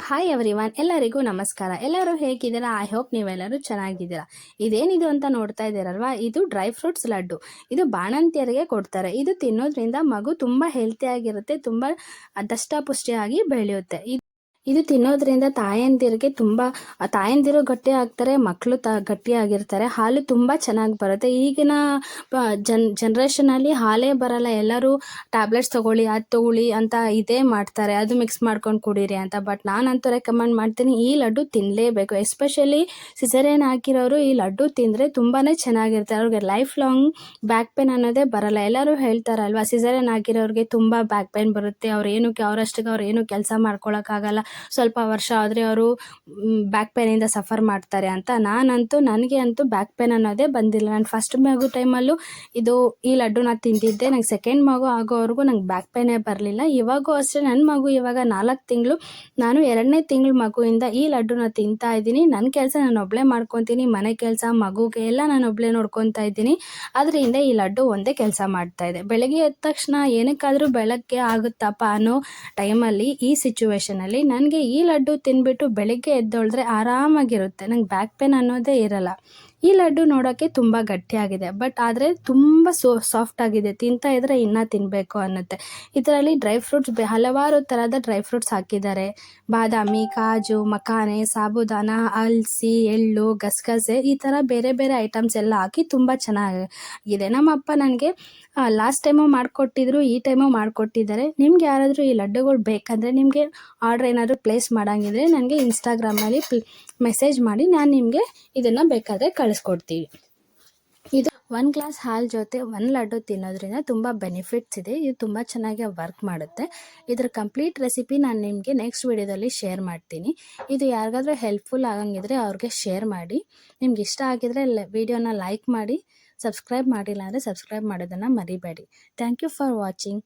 Hi everyone ಎಲ್ಲರಿಗೂ ನಮಸ್ಕಾರ. ಎಲ್ಲರೂ ಹೇಗಿದ್ದೀರಾ? ಐ ಹೋಪ್ ನೀವೆಲ್ಲರೂ ಚೆನ್ನಾಗಿದ್ದೀರಾ. ಇದೇನಿದು ಅಂತ ನೋಡ್ತಾ ಇದ್ದೀರಲ್ವಾ? ಇದು ಡ್ರೈ ಫ್ರೂಟ್ಸ್ ಲಡ್ಡು. ಇದು ಬಾಣಂತಿಯರಿಗೆ ಕೊಡ್ತಾರೆ. ಇದು ತಿನ್ನೋದ್ರಿಂದ ಮಗು ತುಂಬ ಹೆಲ್ತಿ ಆಗಿರುತ್ತೆ, ತುಂಬ ದಷ್ಟಪುಷ್ಟಿಯಾಗಿ ಬೆಳೆಯುತ್ತೆ. ಇದು ತಿನ್ನೋದ್ರಿಂದ ತಾಯಂದಿರಿಗೆ ತುಂಬ, ತಾಯಂದಿರು ಗಟ್ಟಿ ಆಗ್ತಾರೆ ಮಕ್ಕಳು ತ ಗಟ್ಟಿಯಾಗಿರ್ತಾರೆ ಹಾಲು ತುಂಬ ಚೆನ್ನಾಗಿ ಬರುತ್ತೆ. ಈಗಿನ ಜನ್ ಜನ್ರೇಷನಲ್ಲಿ ಹಾಲೇ ಬರಲ್ಲ. ಎಲ್ಲರೂ ಟ್ಯಾಬ್ಲೆಟ್ಸ್ ತಗೊಳ್ಳಿ, ಅದು ತಗೊಳ್ಳಿ ಅಂತ ಇದೇ ಮಾಡ್ತಾರೆ. ಅದು ಮಿಕ್ಸ್ ಮಾಡ್ಕೊಂಡು ಕುಡೀರಿ ಅಂತ. ಬಟ್ ನಾನಂತೂ ರೆಕಮೆಂಡ್ ಮಾಡ್ತೀನಿ, ಈ ಲಡ್ಡು ತಿನ್ನಲೇಬೇಕು ಎಸ್ಪೆಷಲಿ ಸಿಸರೇನ್ ಹಾಕಿರೋರು ಈ ಲಡ್ಡು ತಿಂದರೆ ತುಂಬಾ ಚೆನ್ನಾಗಿರುತ್ತೆ. ಅವ್ರಿಗೆ ಲೈಫ್ ಲಾಂಗ್ ಬ್ಯಾಕ್ ಪೇನ್ ಅನ್ನೋದೇ ಬರಲ್ಲ. ಎಲ್ಲರೂ ಹೇಳ್ತಾರಲ್ವಾ ಸಿಸರೇನ್ ಹಾಕಿರೋರಿಗೆ ತುಂಬ ಬ್ಯಾಕ್ ಪೇನ್ ಬರುತ್ತೆ. ಅವ್ರು ಏನಕ್ಕೆ ಅವರಷ್ಟಕ್ಕೆ ಅವ್ರು ಏನು ಕೆಲಸ ಮಾಡ್ಕೊಳಕ್ಕಾಗಲ್ಲ. ಸ್ವಲ್ಪ ವರ್ಷ ಆದರೆ ಅವರು ಬ್ಯಾಕ್ ಪೇನಿಂದ ಸಫರ್ ಮಾಡ್ತಾರೆ ಅಂತ. ನಾನಂತೂ, ನನಗೆ ಅಂತೂ ಬ್ಯಾಕ್ ಪೇನ್ ಅನ್ನೋದೇ ಬಂದಿಲ್ಲ. ನಾನು ಫಸ್ಟ್ ಮಗು ಟೈಮಲ್ಲೂ ಇದು ಈ ಲಡ್ಡು ನಾನು ತಿಂದಿದ್ದೆ ನಂಗೆ ಸೆಕೆಂಡ್ ಮಗು ಆಗೋವರೆಗೂ ನಂಗೆ ಬ್ಯಾಕ್ ಪೇನೇ ಬರಲಿಲ್ಲ. ಇವಾಗೂ ಅಷ್ಟೇ ನನ್ನ ಮಗು ಇವಾಗ ನಾಲ್ಕು ತಿಂಗಳು, ನಾನು ಎರಡನೇ ತಿಂಗಳ ಮಗುವಿಂದ ಈ ಲಡ್ಡುನ ತಿಂತಾ ಇದ್ದೀನಿ. ನನ್ನ ಕೆಲಸ ನಾನು ಒಬ್ಬಳೇ ಮಾಡ್ಕೊತೀನಿ, ಮನೆ ಕೆಲಸ, ಮಗುಗೆ ಎಲ್ಲ ನಾನು ಒಬ್ಬಳೇ ನೋಡ್ಕೊತಾ ಇದ್ದೀನಿ. ಅದರಿಂದ ಈ ಲಡ್ಡು ಒಂದೇ ಕೆಲಸ ಮಾಡ್ತಾ ಇದೆ. ಬೆಳಗ್ಗೆ ಎದ್ದ ತಕ್ಷಣ ಏನಕ್ಕಾದರೂ ಬೆಳಗ್ಗೆ ಆಗುತ್ತಪ್ಪ ಅನ್ನೋ ಟೈಮಲ್ಲಿ ಈ ಸಿಚುವೇಶನಲ್ಲಿ ನನಗೆ ಈ ಲಡ್ಡು ತಿನ್ಬಿಟ್ಟು ಬೆಳಗ್ಗೆ ಎದ್ದೊಳಿದ್ರೆ ಆರಾಮಾಗಿರುತ್ತೆ. ನಂಗೆ ಬ್ಯಾಕ್ ಪೇನ್ ಅನ್ನೋದೇ ಇರಲ್ಲ. ಈ ಲಡ್ಡು ನೋಡೋಕ್ಕೆ ತುಂಬ ಗಟ್ಟಿಯಾಗಿದೆ. ಬಟ್ ಆದರೆ ತುಂಬ ಸೋ ಸಾಫ್ಟ್ ಆಗಿದೆ. ತಿಂತಾ ಇದ್ರೆ ಇನ್ನೂ ತಿನ್ನಬೇಕು ಅನ್ನುತ್ತೆ. ಇದರಲ್ಲಿ ಡ್ರೈ ಫ್ರೂಟ್ಸ್ ಹಲವಾರು ಥರದ ಡ್ರೈ ಫ್ರೂಟ್ಸ್ ಹಾಕಿದ್ದಾರೆ. ಬಾದಾಮಿ, ಕಾಜು, ಮಖಾನೆ, ಸಾಬುದಾನ, ಅಲ್ಸಿ, ಎಳ್ಳು, ಗಸಗಸೆ ಈ ಥರ ಬೇರೆ ಬೇರೆ ಐಟಮ್ಸ್ ಎಲ್ಲ ಹಾಕಿ ತುಂಬ ಚೆನ್ನಾಗಿದೆ. ನಮ್ಮ ಅಪ್ಪ ನನಗೆ ಲಾಸ್ಟ್ ಟೈಮು ಮಾಡಿಕೊಟ್ಟಿದ್ರು, ಈ ಟೈಮು ಮಾಡಿಕೊಟ್ಟಿದ್ದಾರೆ. ನಿಮ್ಗೆ ಯಾರಾದರೂ ಈ ಲಡ್ಡುಗಳು ಬೇಕಂದರೆ ನಿಮಗೆ ಆರ್ಡ್ರ್ ಏನಾದರೂ ಪ್ಲೇಸ್ ಮಾಡೋಂಗಿದ್ರೆ ನನಗೆ ಇನ್ಸ್ಟಾಗ್ರಾಮಲ್ಲಿ ಮೆಸೇಜ್ ಮಾಡಿ ನಾನು ನಿಮಗೆ ಇದನ್ನು ಬೇಕಾದರೆ ಕಳಿಸ್ಕೊಡ್ತೀವಿ. ಇದು ಒನ್ ಗ್ಲಾಸ್ ಹಾಲು ಜೊತೆ ಒನ್ ಲಡ್ಡು ತಿನ್ನೋದ್ರಿಂದ ತುಂಬ ಬೆನಿಫಿಟ್ಸ್ ಇದೆ. ಇದು ತುಂಬ ಚೆನ್ನಾಗಿ ವರ್ಕ್ ಮಾಡುತ್ತೆ. ಇದರ ಕಂಪ್ಲೀಟ್ ರೆಸಿಪಿ ನಾನು ನಿಮಗೆ ನೆಕ್ಸ್ಟ್ ವಿಡಿಯೋದಲ್ಲಿ ಶೇರ್ ಮಾಡ್ತೀನಿ. ಇದು ಯಾರಿಗಾದರೂ ಹೆಲ್ಪ್ಫುಲ್ ಆಗಂಗಿದ್ರೆ ಅವ್ರಿಗೆ ಶೇರ್ ಮಾಡಿ. ನಿಮ್ಗೆ ಇಷ್ಟ ಆಗಿದ್ರೆ ವಿಡಿಯೋನ ಲೈಕ್ ಮಾಡಿ ಸಬ್ಸ್ಕ್ರೈಬ್ ಮಾಡಿಲ್ಲ ಅಂದರೆ ಸಬ್ಸ್ಕ್ರೈಬ್ ಮಾಡೋದನ್ನು ಮರಿಬೇಡಿ. Thank you for watching